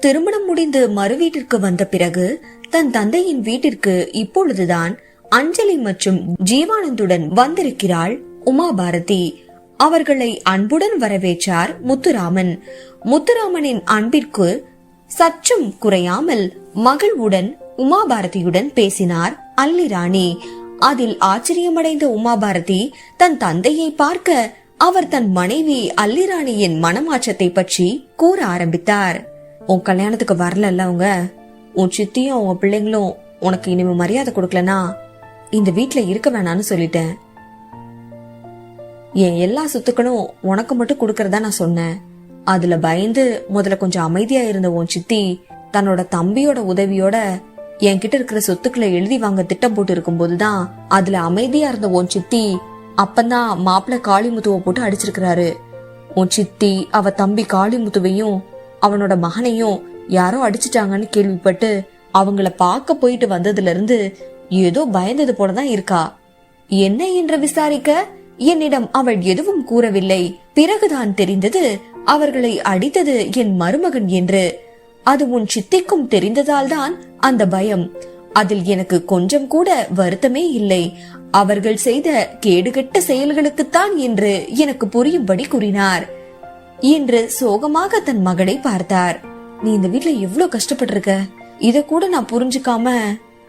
திருமணம் முடிந்து மறு வீட்டிற்கு வந்த பிறகு தன் தந்தையின் வீட்டிற்கு இப்பொழுதுதான் அஞ்சலி மற்றும் ஜீவானந்துடன் வந்திருக்கிறாள் உமா பாரதி அவர்களை அன்புடன் வரவேற்றார் முத்துராமன். முத்துராமனின் அன்பிற்கு சற்றும் குறையாமல் மகிழ்வுடன் உமாபாரதியுடன் பேசினார் அல்லிராணி அதில் ஆச்சரியமடைந்த உமாபாரதி தன் தந்தையை பார்க்க அவர் தன் மனைவி அல்லிராணியின் மனமாற்றத்தை பற்றி கூற ஆரம்பித்தார். உன் கல்யாணத்துக்கு வரலல்ல அவங்க? உன் சித்தியும் உன் பிள்ளைங்களும் உனக்கு இனிமே மரியாதை கொடுக்கலனா இந்த வீட்ல இருக்க வேணாம்னு சொல்லிட்டேன். என் எல்லா சொத்துக்களும் உனக்கு மட்டும் கொடுக்கறதா நான் சொன்னேன். அதுல பயந்து முதல்ல கொஞ்சம் அமைதியா இருந்த உன் சித்தி தன்னோட தம்பியோட உதவியோட என்கிட்ட இருக்கிற சொத்துக்களை எழுதி வாங்க திட்டம் போட்டு இருக்கும்போதுதான் அதுல அமைதியா இருந்த உன் சித்தி அப்பந்தான் மாப்பிள்ள காளிமுத்துவை போட்டு அடிச்சிருக்கிறாரு. உன் சித்தி அவ தம்பி காளிமுத்துவையும் அவனோட மகனையும் யாரோ அடிச்சிட்டாங்கன்னு கேள்விப்பட்டு அவங்கள பார்க்க போயிட்டு வந்ததுல இருந்து ஏதோ பயந்தது போலதான் இருக்கா. என்ன என்று விசாரிக்க என்னிடம் அவள் எதுவும் கூறவில்லை. பிறகுதான் தெரிந்தது அவர்களை அடித்தது என் மருமகன் என்று. அது உன் சித்திக்கும் தெரிந்ததால்தான் அந்த பயம். அதில் எனக்கு கொஞ்சம் கூட வருத்தமே இல்லை. அவர்கள் செய்த கேடுகெட்ட செயல்களுக்குத்தான் என்று எனக்கு புரியும்படி கூறினார். என்று சோகமாக தன் மகளை பார்த்தார். நீ இந்த வீட்ல எவ்வளவு கஷ்டப்பட்டிருக்க? இத கூட நான் புரிஞ்சுக்காம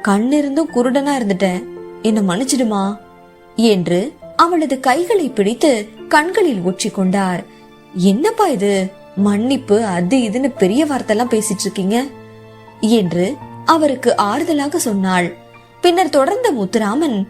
கண் இருந்தும் குருடனா இருந்துட்டேன். என்ன மன்னிச்சிடுமா? என்று அவளது கைகளை பிடித்து கண்களில் ஒற்றி கொண்டார். என்னப்பா இது? மன்னிப்பு அது இதுன்னு பெரிய வார்த்தைலாம் பேசிட்டு இருக்கீங்க என்று அவருக்கு ஆறுதலாக சொன்னாள். பின்னர் தொடர்ந்த முத்துராமன்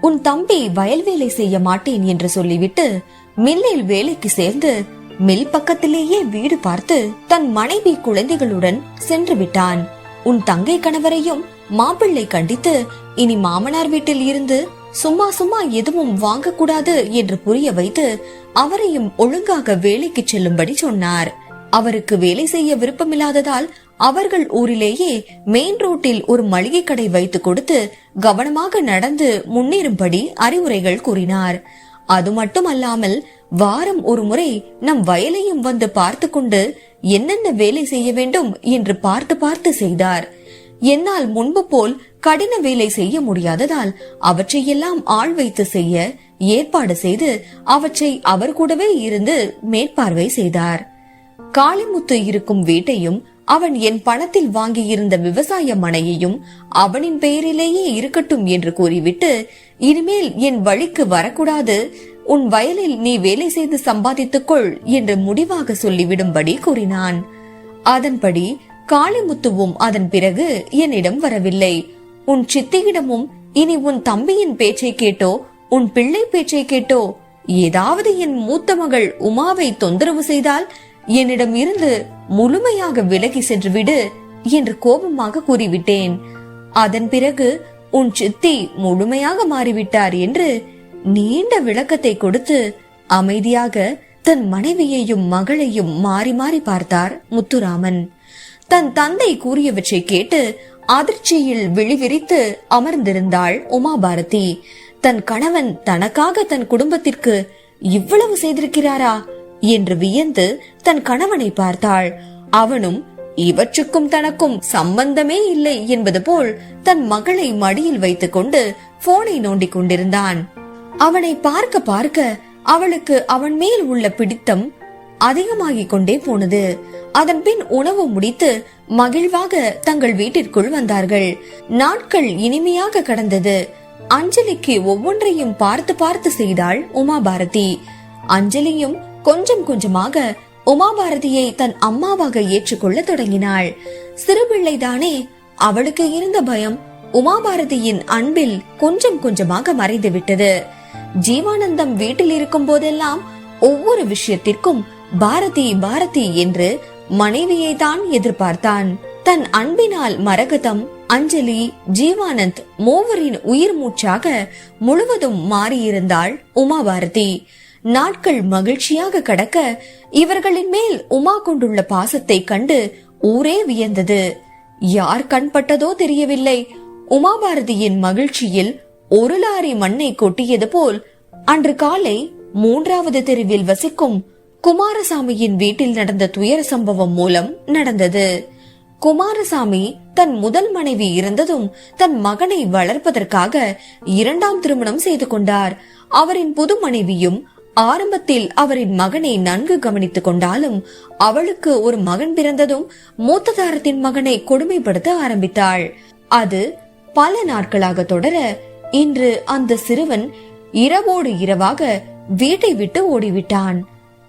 உன் தம்பி வயல் வேலை செய்ய மாட்டேன் என்று சொல்லிவிட்டு மில்லில் வேலைக்கு சேர்ந்து மில் பக்கத்திலேயே வீடு பார்த்து தன் மனைவி குழந்தைகளுடன் சென்று விட்டான். உன் தங்கை கணவரையும் மாப்பிள்ளை கண்டித்து இனி மாமனார் வீட்டில் இருந்து சும்மா சும்மா எதுவும் வாங்கக்கூடாது என்று புரிய வைத்து அவரையும் ஒழுங்காக வேலைக்கு செல்லும்படி சொன்னார். அவருக்கு வேலை செய்ய விருப்பமில்லாததால் அவர்கள் ஊரிலேயே மெயின் ரோட்டில் ஒரு மளிகை கடை வைத்து கொடுத்து கவனமாக நடந்து முன்னேறும்படி அறிவுரைகள் கூறினார். அது மட்டுமல்லாமல் வாரம் ஒரு முறை நம் வயலையும் வந்து பார்த்து கொண்டு என்னென்ன வேலை செய்ய வேண்டும் என்று பார்த்து பார்த்து செய்தார். என்னால் முன்பு போல் கடின வேலை செய்ய முடியாததால் அவற்றையெல்லாம் ஆள் வைத்து செய்ய ஏற்பாடு செய்து அவற்றை அவர் கூடவே இருந்து மேற்பார்வை செய்தார். காளிமுத்து இருக்கும் வீட்டையும் அவன் என் பணத்தில் வாங்கியிருந்த விவசாய மனையையும் அவனின் பெயரிலேயே இருக்கட்டும் என்று கூறிவிட்டு இனிமேல் என் வழிக்கு வரக்கூடாது. உன் வயலில் நீ வேலை செய்து சம்பாதித்துக்கொள் என்று முடிவாக சொல்லிவிடும்படி கூறினான். அதன்படி காளிமுத்துவும் அதன் பிறகு என்னிடம் வரவில்லை. உன் சித்தியிடமும் இனி உன் தம்பியின் பேச்சை கேட்டோ உன் பிள்ளை பேச்சை கேட்டோ ஏதாவது என் மூத்த மகள் உமாவை தொந்தரவு செய்தால் என்னிடம் இருந்து முழுமையாக விலகி சென்று விடு என்று கோபமாக கூறிவிட்டேன். அதன் பிறகு உன் சித்தி முழுமையாக மாறிவிட்டார் என்று நீண்ட விளக்கத்தை கொடுத்து அமைதியாக தன் மனைவியையும் மகளையும் மாறி மாறி பார்த்தார் முத்துராமன். தன் தந்தை கூறியவற்றை கேட்டு அதிர்ச்சியில் விழிவிரித்து அமர்ந்திருந்தாள் உமாபாரதி. தன் கணவன் தனக்காக தன் குடும்பத்திற்கு இவ்வளவு செய்திருக்கிறாரா என்று வியந்து தன் கணவனை பார்த்தாள். அவனும் இவற்றுக்கும் தனக்கும் சம்பந்தமே இல்லை என்பது போல் தன் மகளை மடியில் வைத்துக்கொண்டு போனை நோண்டிக் கொண்டிருந்தான் அவனை பார்க்க பார்க்க அவளுக்கு அவன் மேல் உள்ள பிடித்தம் அதிகமாகிக் கொண்டே போனது. அதன் பின் உணவு முடித்து மகிழ்வாக தங்கள் வீட்டிற்குள் வந்தார்கள். நாட்கள் இனிமையாக கடந்தது. அஞ்சலிக்கு ஒவ்வொன்றையும் பார்த்து பார்த்து செய்தாள் உமாபாரதி. அஞ்சலியும் கொஞ்சம் கொஞ்சமாக உமாபாரதியை தன் அம்மாவாக ஏற்றுக்கொள்ள தொடங்கினாள். சிறுபிள்ளைதானே அவளுக்கு இருந்த பயம் உமாபாரதியின் அன்பில் கொஞ்சம் கொஞ்சமாக மறைந்து விட்டது ஜீவானந்தம் வீட்டில் இருக்கும் போதெல்லாம் ஒவ்வொரு விஷயத்திற்கும் பாரதி பாரதி என்று மனைவியை தான் எதிர்பார்த்தான். தன் அன்பினால் மரகதம் அஞ்சலி ஜீவானந்த் மூவரின் உயிர் மூச்சாக முழுவதும் மாறியிருந்தாள் உமாபாரதி. நாட்கள் மகிழ்ச்சியாக கடக்க இவர்களின் மேல் உமா கொண்டுள்ள பாசத்தை கண்டு ஊரே வியந்தது. யார் கண்பட்டதோ தெரியவில்லை. உமாபாரதியின் மகிழ்ச்சியில் ஒரு லாரி மண்ணை கொட்டியது போல் அன்று காலை மூன்றாவது தெருவில் வசிக்கும் குமாரசாமியின் வீட்டில் நடந்த துயர சம்பவம் மூலம் நடந்தது. குமாரசாமி தன் முதல் மனைவி இறந்ததும் தன் மகனை வளர்ப்பதற்காக இரண்டாம் திருமணம் செய்து கொண்டார். அவரின் புது மனைவியும் ஆரம்பத்தில் அவரின் மகனை நன்கு கவனித்துக் கொண்டாலும் அவளுக்கு ஒரு மகன் பிறந்ததும் மூத்ததாரத்தின் மகனை கொடுமைப்படுத்த ஆரம்பித்தாள். அது பல நாட்களாக தொடர இன்று அந்த சிறுவன் இரவோடு இரவாக வீட்டை விட்டு ஓடிவிட்டான்.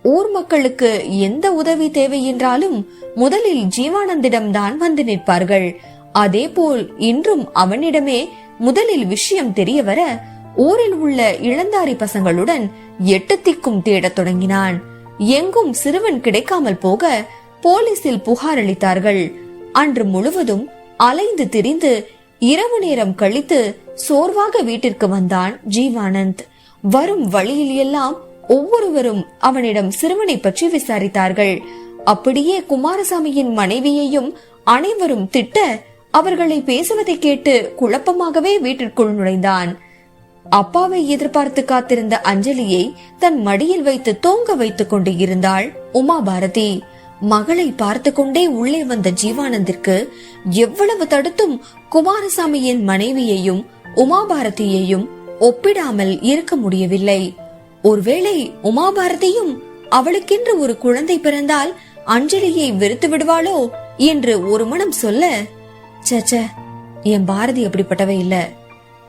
ஊர் மக்களுக்கு எந்த உதவி தேவை என்றாலும் முதலில் ஜீவானந்திடம் தான் வந்து நிற்பார்கள். அதேபோல் இன்றும் அவனிடமே முதலில் விஷயம் தெரிய வர ஊரில் உள்ள இளந்தாரி பசங்களுடன் எட்டு திக்கும் தேடத் தொடங்கினான். எங்கும் சிறுவன் கிடைக்காமல் போக போலீசில் புகார் அளித்தார்கள். அன்று முழுவதும் அலைந்து திரிந்து இரவு நேரம் கழித்து சோர்வாக வீட்டிற்கு வந்தான் ஜீவானந்த். வரும் வழியில் எல்லாம் ஒவ்வொருவரும் அவனிடம் சிறுவனை பற்றி விசாரித்தார்கள். அப்படியே குமாரசாமியின் மனைவியையும் அனைவரும் திட்ட அவர்களை பேசுவதை கேட்டு குழப்பமாகவே வீட்டிற்குள் நுழைந்தான். அப்பாவை எதிர்பார்த்து காத்திருந்த அஞ்சலியை தன் மடியில் வைத்து தூங்க வைத்துக் கொண்டு இருந்தாள் உமா பாரதி மகளை பார்த்து கொண்டே உள்ளே வந்த ஜீவானந்திற்கு எவ்வளவு தடுத்தும் குமாரசாமியின் மனைவியையும் உமாபாரதியையும் ஒப்பிடாமல் இருக்க முடியவில்லை. ஒருவேளை உமாபாரதியும் அவளுக்கென்று ஒரு குழந்தை பிறந்தால் அஞ்சலியை வெறுத்து விடுவாளோ என்று ஒரு மனம் சொல்ல சச்ச என் பாரதி அப்படிப்பட்டவை இல்ல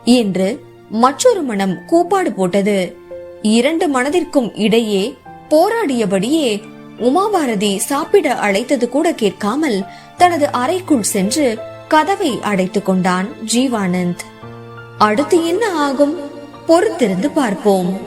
என்று மற்றொரு மனம் கூப்பாடு போட்டது. இரண்டு மனதிற்கும் இடையே போராடியபடியே உமாபாரதி சாப்பிட அழைத்தது கூட கேட்காமல் தனது அறைக்குள் சென்று கதவை அடைத்துக் கொண்டான் ஜீவானந்த். அடுத்து என்ன ஆகும்? பொறுத்திருந்து பார்ப்போம்.